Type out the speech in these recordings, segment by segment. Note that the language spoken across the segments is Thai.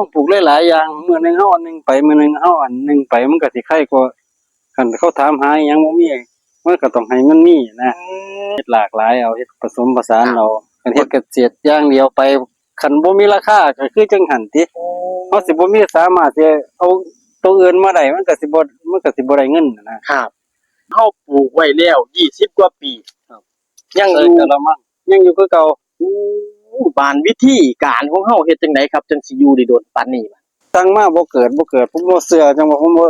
ต้องปลูกหลายๆอย่างมื้อหนึงเฮาอันหนึงไปมื้อหนึงเฮาอันหนึงไปมันก็สิไข่กว่าคันเขาถามหาอิหยังบ่มีมันก็ต้องให้มันมีนะเฮ็ดหลากหลายเอาเฮ็ดผสมผสานเอาคันเฮ็ดเกษตรอย่างเดียวไปคันบ่มีราคาก็คือจังหันติเฮาสิบ่มีสามารถสิเอาตัวอื่นมาได้มันก็สิบ่มันก็สิบ่ได้เงินนะครับเฮาปลูกไว้แล้ว20กว่าปี ครับ ยังอใส่ยู่กะละมังยังอยู่คือเก่าอู้ บานวิธีการของเฮาเฮ็ดจังไดครับจังสิอยู่ได้โดนปานนี้บัดตั้งมาบ่เกิดบ่เกิดผมบ่เชื่อจังว่าผมบ่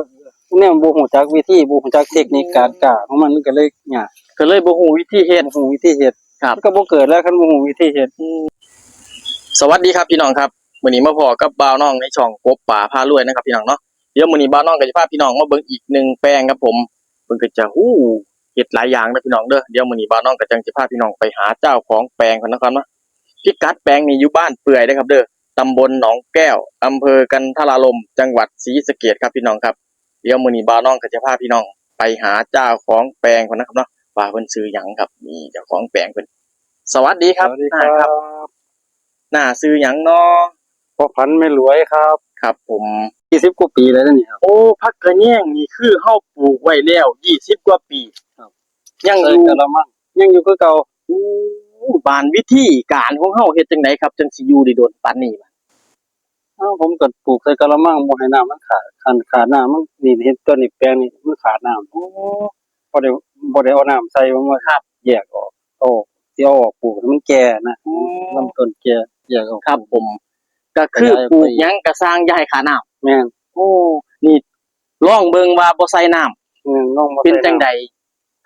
เนี่ยบ่ฮู้จักวิธีบ่ฮู้จักเทคนิคการกล้าของมันมันก็เลยยากก็เลยบ่ฮู้วิธีเฮ็ดบ่ฮู้วิธีเฮ็ดครับมันก็บ่เกิดแล้วคันบ่ฮู้วิธีเฮ็ดสวัสดีครับพี่น้องครับมื้อนี้มาพอกับบ่าวน้องในช่องกบป่าพารวยนะครับพี่น้องเนาะเดี๋ยวมื้อนี้บ่าวน้องก็จะพาพี่น้องมาเบิ่งอีกหนึ่งแปลงครับผมเพิ่นก็จะฮู้เฮ็ดหลายอย่างนะพี่น้องเด้อเดี๋ยวมื้อนี้บ่าวน้องก็จังสิพาพี่น้องไปหาเจ้าของแปลงกันนะครับเนาะ พิกัดแปลงนี้อยู่บ้านเปื่อยเด้อครับ เด้อตำบลหนองแก้วอำเภอกันทรารมจังหวัดศรีสะเกษครับพี่น้องครับเดี๋ยวมื้อนี้บ่าวน้องก็จะพาพี่น้อง ไปหาเจ้าของแปลงคนนะครับเนาะว่าเพิ่นซื้อหยังครับนี่เจ้าของแปลงเพิ่นสวัสดีครับสวัสดีคน้ารับหน้าซื้อหยังเนาะพ่อพันธุ์ไม่รวยครับครับ ผม20กว่าปีแล้วนี่ครับ โอ้พักกระแยงนี่คือเฮาปลูกไว้แล้ว20กว่าปีครับ ยังอใส่ยู่กะละมังยังอยู่คือเก่าอู้ บานวิธีการของเฮาเฮ็ดจังไดครับจังสิอยู่ได้โดนปานนี้บัดอ้าวผมก็ปลูกใส่กะละมังบ่ให้น้ำมันขาดคันขาดน้ำมันนี่เห็นต้นนี่แปลงนี่มันขาดน้ำโอ้บ่ได้บ่ได้เอาน้ำใส่มันว่าครับแยกออกโอ้สิเอาออกปลูกให้มันแก่นะลำต้นแก่แยกออกครับผม ก็คือปลูกหยังก็สร้างอย่าให้ขาน้ำแม่นโอ้นี่ลองเบิ่งว่าบ่ใส่น้ำแม่นลองมาเป็นจังใด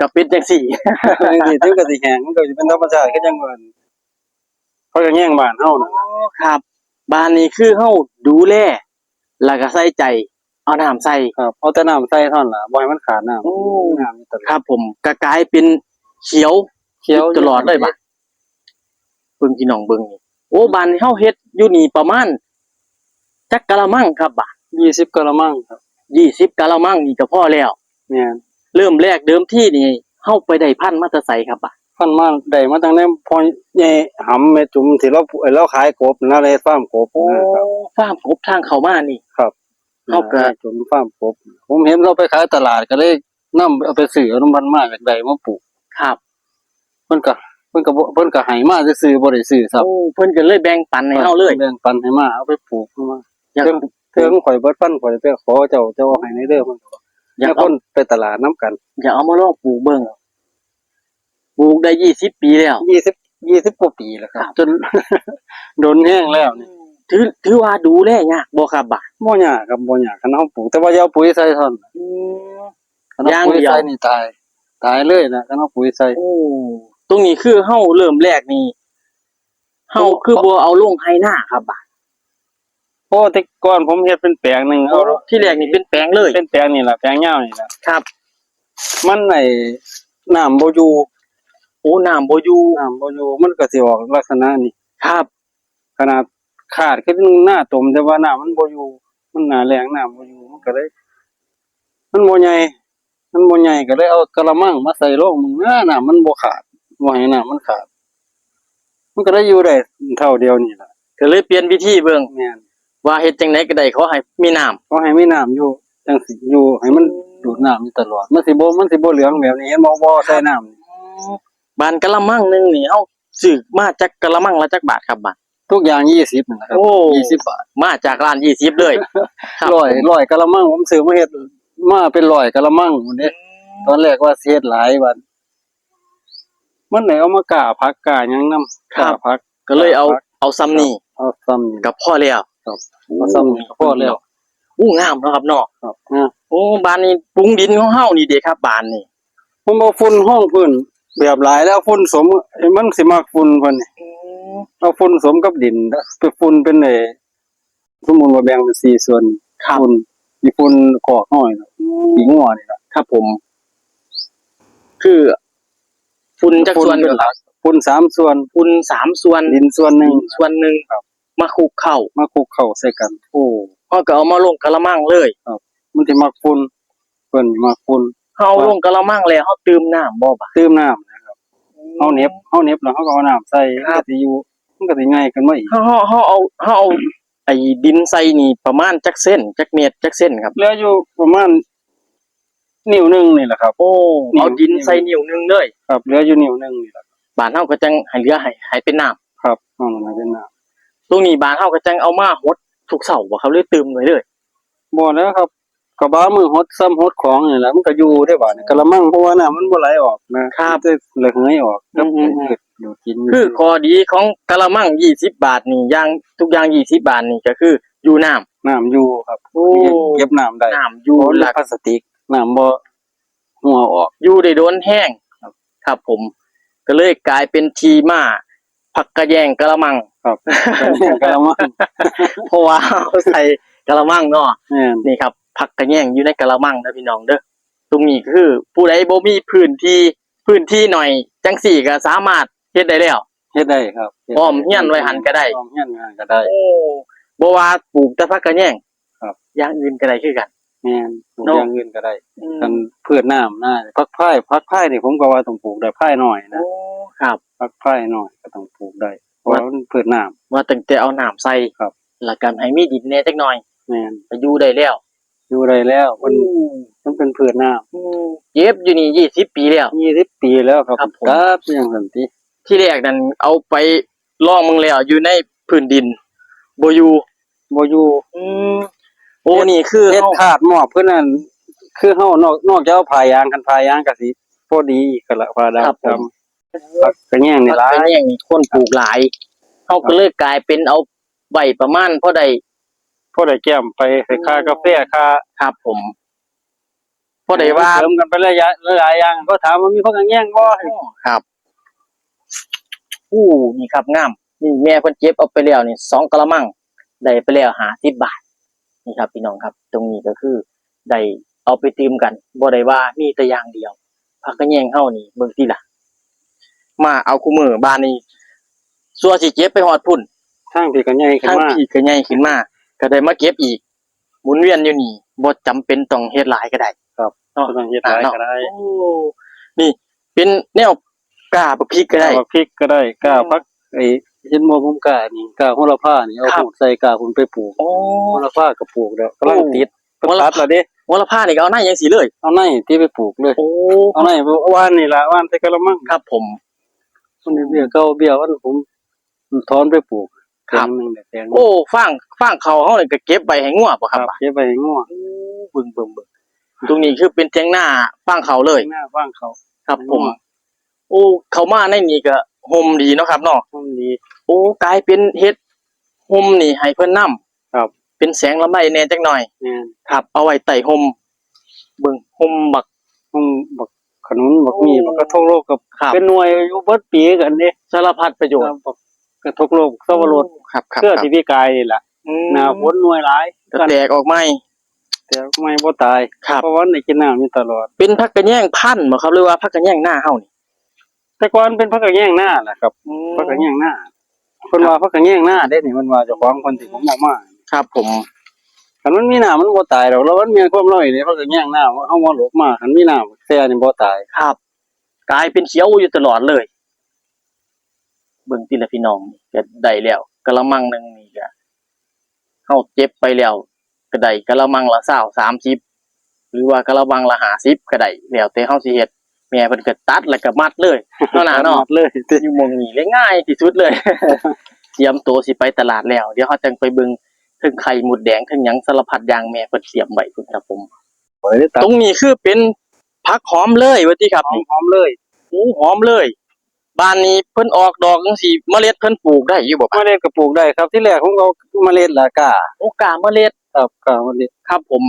ก็เป็นจังซี่นี่ถึงก็สิแห้งมันก็สิเป็นธรรมชาติคือจังว่าเขาจะแย่งบ้านเฮาน่ะครับ บ้านนี้คือเฮาดูแลแล้วก็ใส่ใจ เอาน้ำใส่ครับเอาแต่น้ำใส่เท่านั้นล่ะบ่ให้มันขาดน้ำโอ้น้ำมีตลอดครับ ผมก็กลายเป็นเขียวเขียวตลอดเลยบัดเบิ่งพี่น้องเบิ่งนี่โอ้บ้านเฮาเฮ็ดอยู่นี่ประมาณจักกะละมังครับบาท20กะละมังครับ20กะละมังนี่ก็พอแล้ว แม่น เริ่มแรกเดิมที่นี่เฮาไปได้พันธุ์มาแต่ไสครับบาทพันมาได้มาตั้งแต่พ่อใหญ่หำแม่จุ๋มที่เราเราขายกบนะเลยฟาร์มกบนะครับฟาร์มกบทางเข้ามานี่ ครับเขาก็แม่จุ๋มฟาร์มกบ ผมเห็นเราไปขายตลาดก็เลยนำเอาไปซื้อเอาน้ำมันมาจากใดมาปลูกครับเพิ่นก็เพิ่นก็บ่เพิ่นก็ให้มาซื่อๆบ่ได้ซื้อซับโอ้เพิ่นก็เลยแบ่งปันให้เฮาเลยแบ่งปันให้มาเอาไปปลูกเอามา อยากเพิ่นเพิ่นข่อยเบิดพันข่อยไปขอเจ้าเจ้าเอาให้ในเด้อมันก็ อยากคเอานไปตลาดนํกันอยากเอามาลองปลูกเบิ่งปลูกได้20ปีแล้ว20 20กว่าปีแล้วครับจน โดนแห้งแล้วนี่ถือถือว่าดูแลยากบ่ครับบาทบ่ยากครับบ่ยากคันเฮาปลูกแต่ว่าอย่าเอาปุ๋ยใส่เท่านั้นคันอย่าเอางปุ๋ยเดียวใส่นี่ตาย ตายเลยนะคันเอาปุ๋ยใส่ โอ้ตรงนี้คือเฮาเริ่มแรกนี่เฮาคือบ่เอาลงให้หน้าครับบาทโอ้แต่ก่อนผมเฮ็ดเป็นแปลงหนึงเอาที่แรกนี่เป็นแปลงเลยเป็นแปลงนี่ล่ะแปลงยาวนี่ล่ะครับ มันไอ้น้ำบ่อยู่โอ้น้ำบ่อยู่น้ำบ่อยู่มันก็สิออกลักษณะนี้ครับ ขนาดขาดคือหน้าตมแต่ว่าน้ำมันบ่อยู่มันหน้าแรงน้ำบ่อยู่มันก็เลยมันบ่ใหญ่มันบ่ใหญ่ก็เลยเอากระมังมาใส่ลงมึงหน้าน้ำมันบ่ขาดบ่ให้น้ำมันขาด มันก็ได้อยู่ได้เท่าเดียวนี่ล่ะก็เลยเปลี่ยนวิธีเบิ่งแม่น ว่าเฮ็ดจังไดก็ได้ขอให้มีน้ำก็ให้มีน้ำอยู่จังสิอยู่ให้มันดูดน้ำอยู่ตลอดมันสิบ่มันสิบ่เหลืองแบบนี้เห็นบ่บ่ใส่น้ำนี่บานกะละมังหนึงนี่เฮาซื้อมาจากกะละมังละจักบาทครับบาท ทุกอย่าง20นั่นแหละครับโอ้20บาทมาจากร้าน20เลย ครับร้อยร้อยกะละมังผมซื้อมาเฮ็ดมาเป็นร้อยกะละมังหมดเด้ตอนแรกว่าสิเฮ็ดหลายบัดมันไหนเอามากะผักกะหยังนำครับกะผักก็เลยเอาเอาซ้ำนี่เอาซ้ำนี่กับพ่อแล้ว ครับเอาซ้ำนี่ก็พอแล้วอู้งามเนาะครับเนาะครับนะโอ้บ้านนี้ปรุงดินของเฮานี่เด้ครับบ้านนี่ผมบ่ฝุ่นห้องพื้นแบบหลายแล้วฝุ่นสมไอ้มันสิมักฝุ่นเพิ่นนี่เอาฝุ่นสมกับดินแล้วไปฝุ่นเป็นไอ้สมมุติว่าแบ่งเป็น4ส่วนครับฝุ่นมีฝุ่นกอกน้อยน่ะขี้งัวนี่ล่ะครับผม คือฝุ่นจากส่วนเป็นหลักฝุ่นสามส่วนฝุ่นสามส่วนดินส่วนหนึงส่วนหนึ่งครับ มาคลุกเข้ามาคลุกเข้าใส่กัน โอ้เขาก็เอามาลงกะละมังเลยมันสิมักฝุ่นเพิ่นสิมักฝุ่นเฮาลงกะละมังแล้วเฮาตื่มน้ำบ่บาดตื้มน้ำนะครับเฮาเหน็บเฮาเหน็บแล้วเฮาก็เอาน้ำใส่มันก็สิอยู่มันก็สิง่ายขึ้นมาอีกเฮาเฮาเฮาเอาเฮาเอาไอ้ดินใส่นี่ประมาณจักเส้นจักเมตรจักเส้นครับเหลืออยู่ประมาณนิ้วหนึงนี่แหละครับ โอ้นิ้วเอาดินใส่นิ้วหนึงเลยครับเหลืออยู่นิ้วหนึงนี่แหละบ้านเฮาก็จังให้เหลือให้ให้เป็นน้ำครับนั่นน่ะเป็นน้ำ ตรงนี้บ้านเฮาก็จังเอามาหดทุกเสาร์บ่ครับเลยตืมไว้เลยบ่แล้วครับก็บ้ามือหดซ้ำหดของนี่แหละมันก็อยู่ได้บาดนี่กะละมังเพราะว่าน้ำมันบ่ไหลออกนะครับแต่ระเหยออกอืมอืมอืมดูดกินคือข้อดีของกะละมัง20บาทนี่อย่างทุกอย่าง20บาทนี่ก็คืออยู่น้ำน้ำอยู่ครับโอ้เก็บน้ำได้น้ำอยู่บ่หหลัลักกพลาสติกน้ำบ่หัวออกอยู่ได้โดนแห้งครับครับผม ก็เลยกลายเป็นทีมาผักกระแยงกะละมัง ครับกะละมังเพราะว่าเขาใส่กะละมังเนาะแม่นนี่ครับผักกระแยงอยู่ในกะละมังนะพี่น้องเด้อตรงนี้คือ ผู้ใดบ่มีพื้นที่พื้นที่หน่อย จังสี่ก็สามารถเฮ็ดได้แล้ว เฮ็ดได้ครับฮ็ดอ้อมเฮียนไว้หันก็ได้ อ้อมเฮียนไว้หันก็ได้ โอ้บ่ว่าปลูกแต่ผักกระแยงครับ อย่างอื่นก็ได้คือกัน แม่นปลูกเนาะอย่างอื่นก็ได้กันพืชน้ำนะผักไผ่ผักไผ่นี่ผมก็ว่าต้องปลูกได้ไผ่น้อยนะโอ้ครับผักไผ่น้อยก็ต้องปลูกได้เพราะ ว่ามันพืชน้ำว่าตั้งแต่เอาน้ำใส่ครับแล้วกันให้มีดินแหน่จักหน่อยแม่นก็อยู่ได้แล้วอยู่ได้แล้วมันมันเป็นพืชน้อืมเย็บอยู่นี่20ปีแล้วำ20ปีแล้วครับครับผม ครับยังสันติที่แรกนั้นเอาไปลองมึงแล้วอยู่ในพื้นดินบ่อยู่บ่อยู่อืมโอ้นี่คือเฮ็ดเฮาขาดหมอบเพิ่นนั่นคือเฮานอกนอกจากเอาผ้ายางกันผ้ายางก็สิพอดีก็ละผ้าดำครับผั กกระแยงนี่หลายเป็นอย่างนี้คนปลูกหลายเฮาก็เลยกลายเป็นเอาใบประมาณพอได้พอได้แก้มไปใส่ค่ากาแฟค่าครับ ผมพอได้ว่าเสริมกันไประยะหลายๆอย่างก็ถามว่ามีผักกระแยงบ่ครับอู้นี่ครับงามนี่แม่เพิ่นเก็บเอาไปแล้วนี่สองกะละมังได้ไปแล้ว50บาทนี่ครับพี่น้องครับ ตรงนี้ก็คือได้เอาไปตืมกันบ่ได้ว่ามีแต่อย่างเดียวผักกระแยงเฮานี่เบิ่งติล่ะ มาเอาคู่มือบ้านนี้สัวสิเก็บไปฮอดพุ่นทางพี่กระแยงขึ้นทางมาพี่ก็ใหญ่ขึ้นมาก็ได้มาเก็บอีกหมุนเวียนอยู่นี่บ่จำเป็นต้องเฮ็ดหลายก็ได้ครับเนาะบ่ต้องเฮ็ดหลายก็ได้โอ้นี่ เป็นแนวกล้าบักพริกก็ได้กาพริกก็ได้กาผักไอ้เห็นบ่ผมกานี่กาโหระพานี่เอาครับปลูกใส่กาผมไปปลูกโอ้ โหระพาก็ปลูกแล้วกำลังติดโหระตัดแล้วเด้โหระพานี่ก็เอาหน้ายังสีเลย เอาในที่ไปปลูกเลย โอ้ เอาในว่านนี่ล่ะว่านใส่กะละมังครับผม มันเบี้ยเก่าเบี้ยวันผมถอนไปปลูกครับ แปลงหนึงเนี่ยแปลงหนึ่งโอ้ฟางฟางเขาเฮานี่ก็เก็บไว้ให้งัวบ่คครัรับบเก็บไปให้งัวโอ้เบิ่งบิ่งบิ่งตรงนี้คือเป็นเทียงหน้าฟางเขาเลย หน้าว่างเขาครับ ผม โอ้ เขามาในนี่ก็ห่มดีเนาะครับเนาะมันดีโอ้กลายเป็นเฮ็ดห่มนี่ให้เพิ่นนํครับ เป็นแสงลำไรแหน่จักหน่อยแม่นครับ เอาไว้ไต่ห่มเบิ่งห่มบักมันบัก ขนุนบักมีโอ้บักกระทกโลกกับครับ เป็นหน่วยอยู่เบิดปีกันเด้สารพัดประโยชน์บักกระทกโลกสวรสครับครับเชื่อครับที่พี่กายนี่ล่ะอืมหน้าฝนหน่วยหลายก็แตกออกไหมแต่ไม่บ่ตายครับเพราะว่าได้กินน้ำอยู่ตลอด เป็นพักกระแยงพันธุ์บ่ครับหรือว่าพักกระแยงหน้าเฮานี่แต่ก่อนเป็นพักกระแยงหน้าแหละครับพักกระแยงหน้าคนว่าพักกระแยงหน้าเด้นี่มันว่าเจ้าของคนที่ผมออกมาครับผม คันมันมีน้ำมันบ่ตายดอกแล้วมันมีความร้อยนี่พักกระแยงหน้าเอามาหลบมาคันมีน้ำแซ่นี่บ่ตายครับ กลายเป็นเขียวอยู่ตลอดเลย เบิ่งติละพี่น้องก็ได้แล้วกะละมังหนึงนี่ก็เฮาเจ็บไปแล้วก็ได้กะละมังละ20 30หรือว่ากะละมังละ50ก็ได้แล้วแต่เฮาสิเฮ็ดแม่เพิ่นก็ตัดแล้วก็มัดเลยเนาะน่ะเนาะเลยอยู่หมองนี้เลยง่ายที่สุดเลยเตรียมตัวสิไปตลาดแล้ว เดี๋ยวเขาจังไปเบิ่ง ถึงไข่หมุดแดงถึงหยังสารพัดอย่างแม่เพิ่นเสียมไว้พุ่นครับผม เฮ้ยตัตดรงนี้คือเป็นผักหอมเลยว่าติครับหอมนี่หอมเลยโอ้หอมเลยบ้านนี้เพิ่นออกดอกจังซี่เมล็ดเพิ่นปลูกได้อยู่บ่เมล็ดก็ปลูกได้ครับที่แรกผมเอาเมล็ดละกาโอกาเมล็ดครับกาเมล็ดครับผม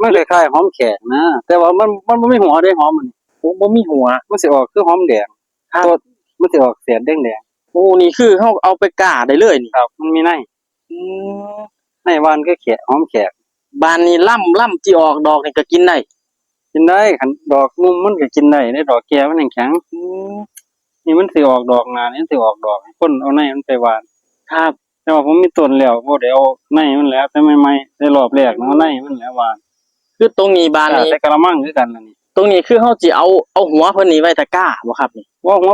มันคล้ายๆหอมแขกนะแต่ว่ามันมันบ่มีหัวได้หอมมันโอ้บ่มีหัว มันสิออกคือหอมแดงครับ ตัวมันสิออกเสียดแดงโอ้นี่คือเฮาเอาไปกาได้เลยนี่ๆครับ มันมีในอืม ในวานคือแขกหอมแขกบ้านนี้ล่ำล่ำที่ออกดอกนี่ก็กินได้กินได้คันดอกมุมมันก็กินได้ในดอกแก่มันยังแข็งอืมนี่มันสิออกดอกงานนี่สิออกดอกให้คนเอาในมันไปหวานครับแต่ว่าผมมีต้นแล้วบ่ได้เอาในมันแล้วแต่ใหม่ๆได้รอบแรกนะเอาในมันแล้วหวานคือตรงนี้บ้านนี้แต่กระมังคือกันนั่นนี่ตรงนี้คือเฮาสิเอาเอาหัวเพิ่นนี่ไว้ตะกร้าบ่ครับนี่ว่าหัว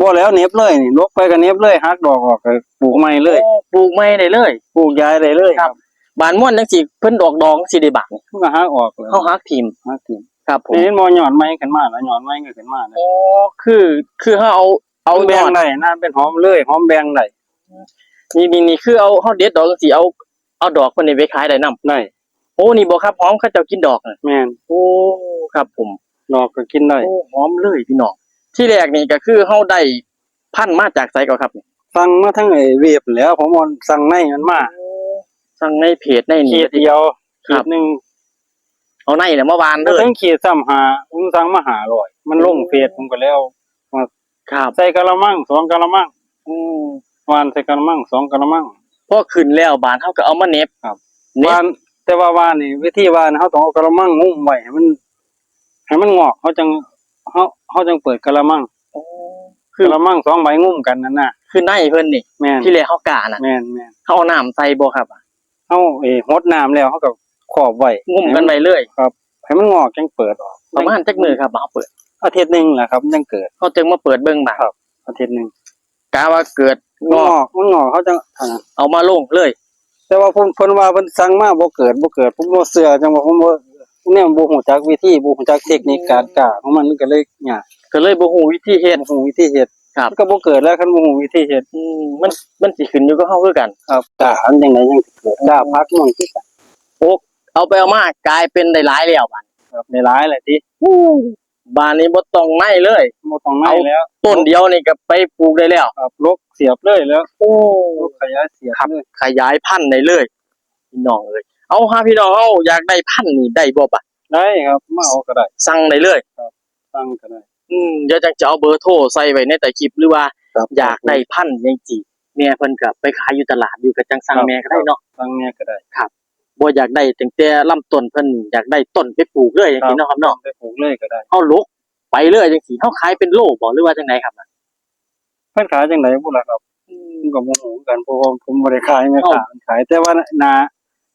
บ่แล้วเหน็บเลยนี่ลกไปก็เหน็บเลยหักดอกออกก็ปลูกใหม่เลยโอ้ปลูกไม่ได้เลย ปลูกย้ายได้เลยครับ บานม่วนจังสิเพิ่นดอกดองสิได้บานมันก็หักออกเลยเฮาฮักทีมหักทิ้งครับผมนี่บ่หย่อนไม้ขึ้นมาแล้วหย่อนไม้ก็ขึ้นมานะโอ้คือ คือเฮาเอาเอาแบยงอดได้น่าเป็นหอมเลยหอมแบงได้นี่นี่นี่คือเอาเฮาเด็ดดอกจังสิเอาเอาดอกเพิ่นนี่ไปขายได้นํได้โอ้นี่บ่ครับหอมเขาเจ้ากินดอกน่ะแม่นโอ้ครับผมดอกก็กินได้โอ้หอมเลยพี่น้อง ที่แรกนี่ก็คือเฮาได้พันธุ์มาจากไสก่อนครับนี่สั่งมาทั้งไอ้เวียบแล้วผมเอาสั่งในมันมาสั่งในเพจในขีนี่ ดเดียวครัขีบ ดหนึงเอาในน่ะมาวานเลบ่ยถึงขีดซ้ำหาผมสั่งมาหาร้อย มันลงเฟซผมก็แล้ว ครับใส่กะละมังสองกะละมังอืมหวานใส่กะละมังสองกะละมัง พอขึ้นแล้วบานเฮาก็เอามาเน็บครับ เน็วาบนแต่ว่าวานนี่วิธีวานเขาต้องเอากะละมังงุ้มไว้ให้มันให้มันงอกเขาจัง เขาเขาจังเปิดกะละมังโอ้คือกะละมังสองใบงุ้มกันนั่นน่ะ คือในเพิ่นนี่แม่นที่แรกเฮากาน่ะแม่นแม่นเฮาเอาน้ำใส่บ่ครับเขาเออหดน้ำแล้วเขาก็ขอบไว้งุ่มกันไปเลยให้มันงอกจังเปิดออกประมาณจักมือครับเฮาเปิดอาทิตย์หนึงแหละครับจังเกิดเฮาจึงมาเปิดเบิ่งบาดครับอาทิตย์หนึงกะว่าเกิดงงออกกมันงอกเขาจังอ่าเอามาลงเลย แต่ว่าเพิ่นเพิ่นว่าเพิ่นสั่งมาบ่เกิดบ่เกิดผมบ่เชื่อจังว่าผมบ่ เนี่ยบ่ฮู้จักวิธีบ่ฮู้จักเทคนิคการกล้าของมันมันก็เลยยากก็เลยบ่ฮู้วิธีเฮ็ดบ่ฮู้วิธีเฮ็ดครับมันก็บ่เกิดแล้วคันบ่ฮู้วิธีเฮ็ดอืมมันมันสิขึ้นอยู่กับเฮาคือกัน ครับกล้าอันจังไดจังสิเกิดกล้าพักมันคือกันเอาไปเอามากลายเป็นได้หลายแล้วบาดครับในหลายแหละติบานนี้บ่ต้องในเลยบ่ต้องไม้แล้ว ต้นเดียวนี่ก็ไปปลูกได้แล้วครับลกเสียบเลยแล้ว โอ้ลกขยายเสียบครับเลยขยายพันธุ์ได้เลยพี่น้องเอ้ย เอาหาพี่น้องเฮาอยากได้พันธุ์นี่ได้บ่ปะได้ครับมาเอาก็ได้สั่งได้เลยตั้งก็ได้ อืมเดี๋ยวจังจะเอาเบอร์โทรใส่ไว้ในใต้คลิปหรือว่า ครับอยากได้พันธุ์จังซี่แม่เพิ่นก็ไปขายอยู่ตลาดอยู่ก็จังสั่งแม่ก็ได้เนาะตั้งแม่ก็ได้บ่อยากได้ตั้งแต่ลำต้นเพิ่นนี่อยากได้ต้นไปปลูกเลยจังซี่เนาะครับเนาะไปปลูกเลยก็ได้เฮาลกไปเลยจังซี่เฮาขายเป็นโลบ่หรือว่าจังไดครับน่ะเพิ่นขายจังไดบ่ล่ะครับผมก็บ่ฮู้กันเพราะว่าผมบ่ได้ขายแม่ค้ามันขายแต่ว่านา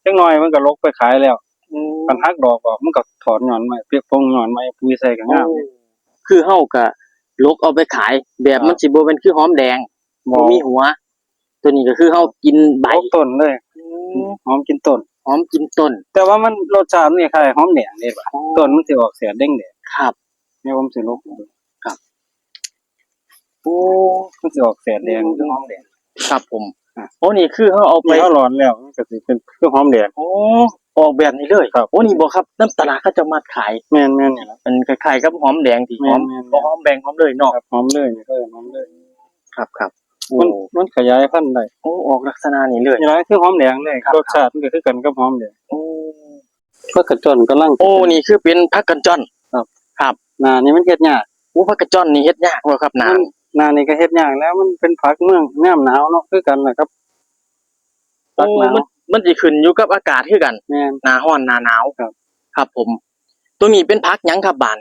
จังน้อยมันก็ลกไปขายแล้วอืมมันหักดอกออกมันก็ถอนหย่อนไม้เปียกพงหย่อนไม้ปุ๋ยใส่ก็งามคือเฮาก็ลกเอาไปขาย แบบมันสิบ่เป็นคือหอมแดงบ่บ่มีหัว ตัวนี้ก็คือเฮากินใบใบต้นเลยหอมกินต้นหอมกินต้น แต่ว่ามันรสชาตินี่คล้ายหอมแดงเด้บ่ะต้นมันสิออกเสียแดงแดงครับนี่ผมสิลกโอ้มันสิออกเสียแดงคือหอมแดงครับผมอะ โอ้นี่คือเฮาเอาไปไปเฮาร้อนแล้วมันก็สิเป็นคือหอมแดง โอ้ออกแบบนี้เลยครับ โอ้นี่บ่ครับน้ำตลาดเขาจะมาขายแม่นๆนี่ล่ะ เป็นคล้ายๆกับหอมแดงที่หอมแม่นๆ บ่หอมแดงหอมเลยเนาะครับหอมเลยนี่ก็หอมเลยครับครับโอ้มันมันขยายพันธุ์ได้โอ้ออกลักษณะนี้เลย นี่ล่ะคือหอมแดงเลยครับ รสชาติมันก็คือกันกับหอมแดงโอ้เพิ่นกระจอนกำลังโอ้นี่คือเป็นผักกันจ้อน หน้านี่มันเฮ็ดยากโอ้ผักกันจ้อนนี่เฮ็ดยากบ่ครับนานมัน หน้านี่ก็เฮ็ดยากแล้วมันเป็นผักเมืองยามหนาวเนาะคือกันล่ะครับโอ้ผักหนาวมันมันสิขึ้นอยู่กับอากาศคือกันแม่น หน้าร้อนหน้าหนาวครับ ครับผม ตัวนี้เป็นผักหยังครับบาน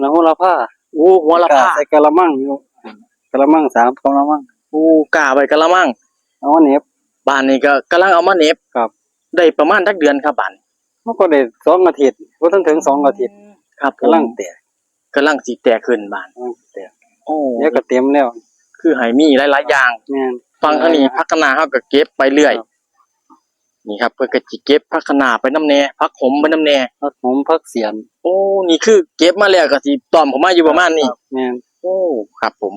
แล้วโหระพาโอ้หัวละกะพาใส่กะละมังอยู่กะละมังสามกะละมังโอ้กาไว้กะละมังเอามาเหน็บบ้านนี้ก็กำลังเอามาเหน็บครับ ได้ประมาณจักเดือนครับบ้านมันก็ได้สองอาทิตย์บ่ทันถึงสองอาทิตย์ครับผมกำลังแตกกำลังสิแตกขึ้นบ้าน กำลังแตก โอ้เดี๋ยวก็เต็มแล้ว คือให้มีหลายๆอย่างแม่น ฟังทางนี้พักคะนาเฮาก็เก็บไปเรื่อย ครับ นี่ครับเพิ่นก็สิเก็บพักคะนาไปน้ำแน่พักหมไปน้ำแน่ผักหอมผักเสียนโอ้นี่คือ เก็บมาแล้วก็สิตอมเข้ามาอยู่ประมาณนี้ครับแม่นโอ้ครับผม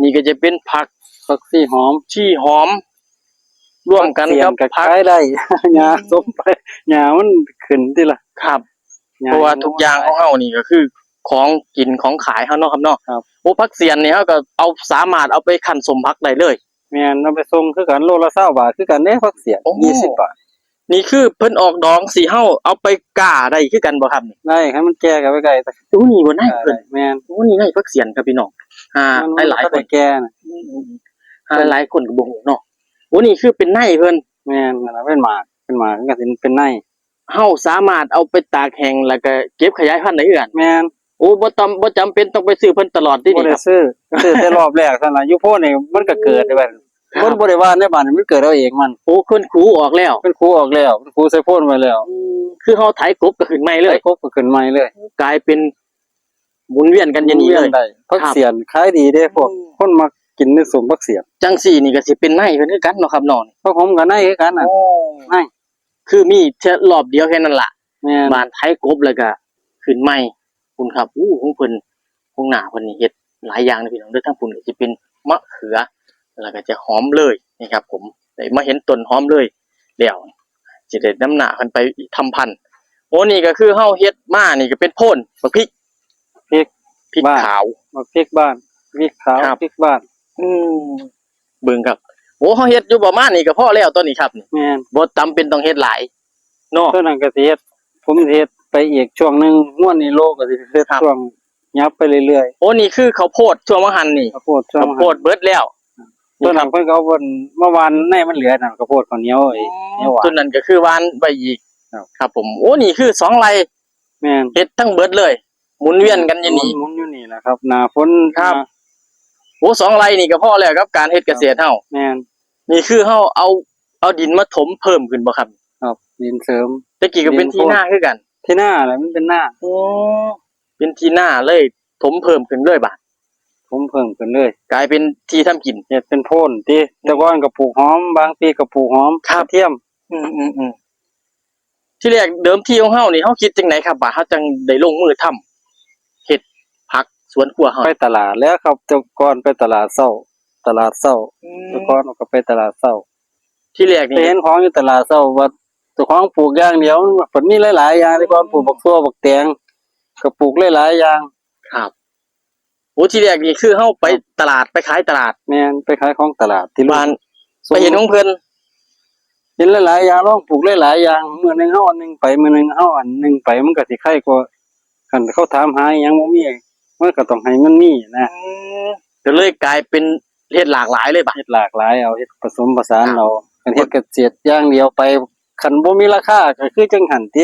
นี่ก็จะเป็นผักผักซี่หอมที่หอม ร่วมกันเสียกับก็ผักขายได้ หญ้าสมไปหญ้ามันขึ้นติล่ะครับ หญ้เพราะว่าทุกอย่างของเฮานี่ก็คือ ของกินของขายเฮาเนาะครับเนาะครับ โอ้ผักเสียนนี่เฮาก็เอาสามารถเอาไปคั่นสมผักได้เลย แม่นเอาไปส่งคือกันโลละ20บาทคือกันเด้ผักเสียนโอ้ 20บาทนี่คือเพิ่นออกดองสิเฮาเอาไปก่าได้คือกันบ่ครับนี่ได้ให้มันแก่กันไปไกลแต่โอ้นี่บ่ได้เพิ่นแม่นโอ้นี่ไงผักเสียนครับพี่น้องอ่ามันหลายๆคก็นได้แก่น่ะหลายหลายๆคนก็บ่ฮู้เนาะโอ้นี่คือเป็นในเพิ่น แม่นนั่นล่ะเป็นหมากเป็นหมากมันก็สิเป็นในเฮาสามารถเอาไปตากแห้งแล้วก็เก็บขยายพันธุ์ได้คือกัน แม่น โอ้บ่จำบ่จำเป็นต้องไปซื้อเพิ่นตลอดที่บ่นี่ได้ครับ ซื้อซื้อแต่รอบแรกเท่านั้นอยู่โพนี่มันก็เกิดได้บัดมันบ่ได้ว่าในบ้านมันเกิดเอาเองมันโอ้เพิ่นขูออกแล้วเป็นครูออกแล้วเป็นครูใส่โพนไว้แล้วคือเฮาไถกบก็ขึ้นใหม่เลยไอ้กบก็ขึ้นใหม่เลยกลายเป็นหมุนเวียนกันอย่างนี้เลย ได้พักครับ เสียนขายดีเด้พวกอืมคนมากินในสมพักเสียนจังสี่นี่ก็สิเป็นไนเพิ่นคือกันเนาะครับน้องเพราะผมก็ได้คือกันน่ะไนคือมีแค่รอบเดียวแค่นั้นล่ะแม่นบานไทยกบแล้วก็ขึ้นใหม่ คุณครับอู้ของเพิ่นของหน้าเพิ่นนี่เฮ็ดหลายอย่างนะพี่น้องเด้อทั้งพุ่นก็สิเป็นมะเขือ แล้วก็จะหอมเลยนี่ครับ ผมได้มาเห็นต้นหอมเลยแล้วสิได้น้ำหน้าเพิ่นไปทำพันธุ์โอ้นี่ก็คือเฮาเฮ็ดมานี่ก็เป็นโพ่นบักพริกพริกพริกบ้าน ขาว มาพริกบ้านพริกขาวครับ พริกบ้านอืมเบิ่งครับโอ้เฮาเฮ็ดอยู่ประมาณนี้ก็พอแล้วตัวนี้ครับนี่แม่นบ่จำเป็นต้องเฮ็ดหลายเนาะตัวนั้นก็สิเฮ็ดผมสิเฮ็ดไป อีกช่วงหนึงม่วนนี่โลก็สิเฮ็ดครับ ช่วงยับไปเรื่อยโอ้นี่คือข้าวโพดช่วงมะหันนี่ๆข้าวโพดช่วงข้าวโพดเบิดแล้วตัวนั้นเพิ่นก็เอาเพิ่นเมื่อวานในมันเหลือนั่นข้าวโพดข้าวเหนียวไอ้เหนียวหวาตัวน นั้นก็คือวานใบอีกครับ ครับผมโอ้นี่คือสองไรแม่นเฮ็ดทั้งเบิดเลยหมุนเวียนกันอยู่นี่ หมุนๆอยู่นี่แหละครับหน้าฝนครับมาโอ้สองไรนี่ก็พอแล้วกับการเฮ็ดเกษตรเฮาแม่นนี่คือเฮาเอาเอาดินมาถมเพิ่มขึ้นบ่ครับครับดินเสริมตะกี้ก็เป็นดินที่โพดหน้าคือกัน ที่หน้าแหละมันเป็นหน้าโอ้เป็นที่หน้าเลยถมเพิ่มขึ้นเลยบาดผมเพิ่มขึ้นเลย กลายเป็นที่ทำกินเฮ็ดเป็นโพนที่แต่ก่อนก็ปลูกหอม บางปีก็ปลูกหอมครับกระเทียม อืมอืมอืมที่แรกเดิมทีของเฮานี่เฮาคิดจังไหนครับว่าเฮาจังได้ลงมือทำเฮ็ดผักสวนครัวเฮาไปตลาดแล้วครับแต่ก่อนไปตลาดเช้า ตลาดเช้าแต่ก่อนก็ไปตลาดเช้าที่แรกไปนี่เห็นของอยู่ตลาดเช้าว่าเจ้าของปลูกอย่างเดียวผลมีหลายๆอย่างแต่ก่อนปลูกบักซัวบักแตงก็ปลูกหลายๆอย่างครับโอ้ที่แรกนี่คือเฮาไปตลาดไปขายตลาดแม่นไปขายของตลาดที่บ้านส่งไปเห็นของเพิ่นเห็นหลายๆอย่างลองปลูกหลายๆอย่างมื้อหนึงเฮาอันหนึงไปมื้อหนึงเฮาอันหนึงไปมันก็สิไข่กว่าคันเขาถามหาอิหยังบ่มีมันก็ต้องให้มันมีนะก็เลยกลายเป็นเฮ็ดหลากหลายเลยบัดเฮ็ดหลากหลายเอาเฮ็ดผสมผสานครับเอาคันเฮ็ดเกษตรอย่างเดียวไป คันบ่มีราคาก็คือจังหันติ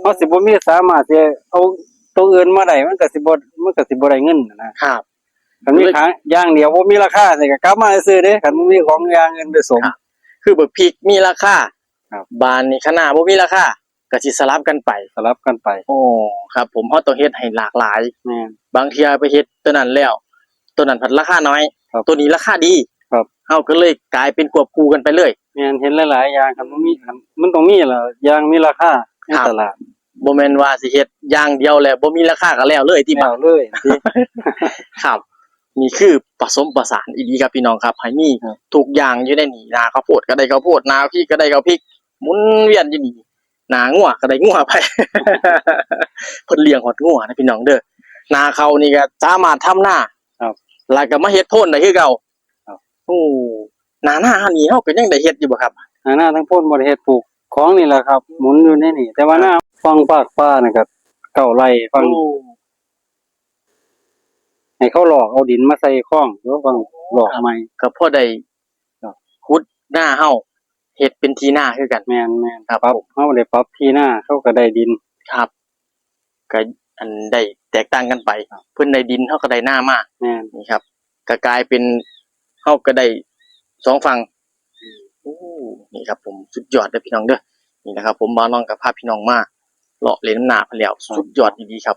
เฮาสิบ่มีสามารถสิเอาตัวอื่นมาได้มันก็สิบ่มันก็สิบ่ได้เงินนะครับ คันมีขายอย่างเดียวบ่มีราคาสิก็กลับมาซื้อเด้คันบ่มีของอย่างอื่นผสมครับคือบักพริกมีราคาครับบ้านนี่คณะบ่มีราคาก็สิสลับกันไปสลับกันไปโอ้ครับ ผมเฮาต้องเฮ็ดให้หลากหลายแม่นบางเทียไปเฮ็ดตัวนั้นแล้ว ตัวนั้นพัดราคาน้อยครับตัวนี้ราคาดี ครับเฮาก็เลยกลายเป็นควบคู่กันไปเลยแม่นเห็นหลายๆอย่างคันบ่มีคันมันต้องมีล่ะอย่างมีราคาในครับตลาดบ่แม่นว่าสิเฮ็ดอย่างเดียวแล้วบ่มีราคาก็แล้วเลยที่แล้บ้านวเลยติครับ นี่คือผสมผสานอีดีครับพี่น้องครับให้มีครับ ทุกอย่างอยู่ในนี่นาข้าวโพดก็ได้ข้าวโพดนาพริกก็ได้ข้าวพริกหมุนเวียนอยู่นี่นางัวก็ได้งัวไป เพิ่นเลี้ยงฮอดงัวนะพี่น้องเด้อนาเขานี่ก็สามารถทำหน้าครับ แล้วก็มาเฮ็ดโพ่นได้คือเก่าครับ โอ้นาหน้าอันนี้เฮาก็ยังได้เฮ็ดอยู่บ่ครับ หาหน้าทั้งพ่นบ่ได้เฮ็ดปลูกของนี่แหละครับ หมุนอยู่ในนี่ แต่ว่าหน้าฟังภาคฟ้านี่ก็เก้าไร่ฟังให้เขาหลอกเอาดินมาใส่ข้องหรือว่าฟังหลอกใหม่ก็พอได้ครับ ขุดหน้าเฮาเฮ็ดเป็นทีหน้าคือกัน แม่นแม่นครับ ปรับผมเฮาได้ปรับที่หน้าเขาก็ได้ดิน ครับก็อันได้แตกต่างกันไป เพิ่นได้ดินเฮาก็ได้หน้ามาแม่นนี่ครับก็กลายเป็น เฮาก็ได้สองฝั่งโอ้นี่ครับผมสุดยอดเลยพี่น้องเด้อนี่นะครับ ผมบ่าวน้องกับพาพี่น้องมาเลาะเล่นน้ำหนาไปแล้วสุดยอดดีๆครับ